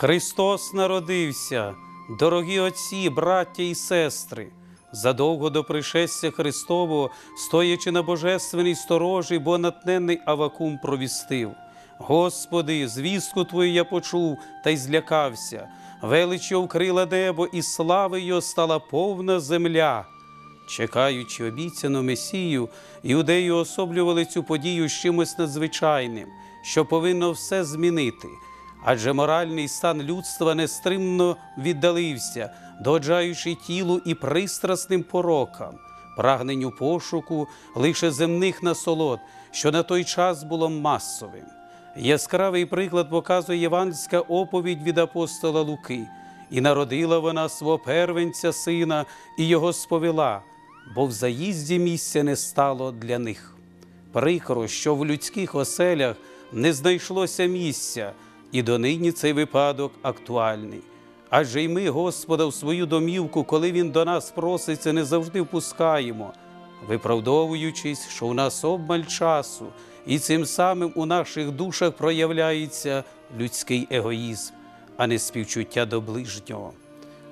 Христос народився, дорогі отці, браття і сестри. Задовго до пришестя Христового, стоячи на божественній сторожі, бо натненний Авакум провістив. Господи, звістку Твою я почув та й злякався. Величчю вкрила небо, і слави його стала повна земля. Чекаючи обіцяну Месію, іудеї особлювали цю подію з чимось надзвичайним, що повинно все змінити. Адже моральний стан людства нестримно віддалився, доджаючи тілу і пристрасним порокам, прагненню пошуку лише земних насолод, що на той час було масовим. Яскравий приклад показує євангельська оповідь від апостола Луки. І народила вона свого первенця сина, і його сповела, бо в заїзді місця не стало для них. Прикро, що в людських оселях не знайшлося місця, і донині цей випадок актуальний. Адже й ми Господа в свою домівку, коли Він до нас проситься, не завжди впускаємо, виправдовуючись, що у нас обмаль часу, і цим самим у наших душах проявляється людський егоїзм, а не співчуття до ближнього.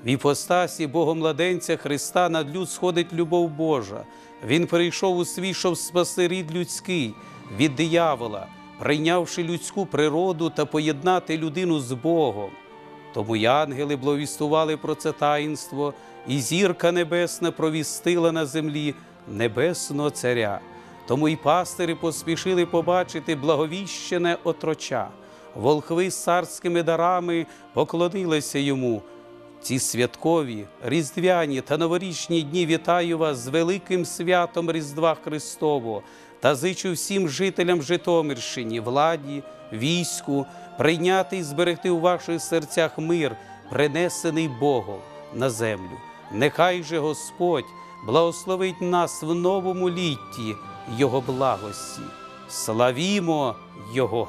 В іпостасі Богомладенця Христа над люд сходить любов Божа. Він прийшов у світ, щоб спаси рід людський від диявола, прийнявши людську природу та поєднати людину з Богом. Тому й ангели благовістували про це таїнство, і зірка небесна провістила на землі небесного царя. Тому й пастирі поспішили побачити благовіщене отроча. Волхви з царськими дарами поклонилися йому. Ці святкові, різдвяні та новорічні дні вітаю вас з великим святом Різдва Христового та зичу всім жителям Житомирщині, владі, війську, прийняти і зберегти у ваших серцях мир, принесений Богом на землю. Нехай же Господь благословить нас в новому літті Його благості. Славімо Його!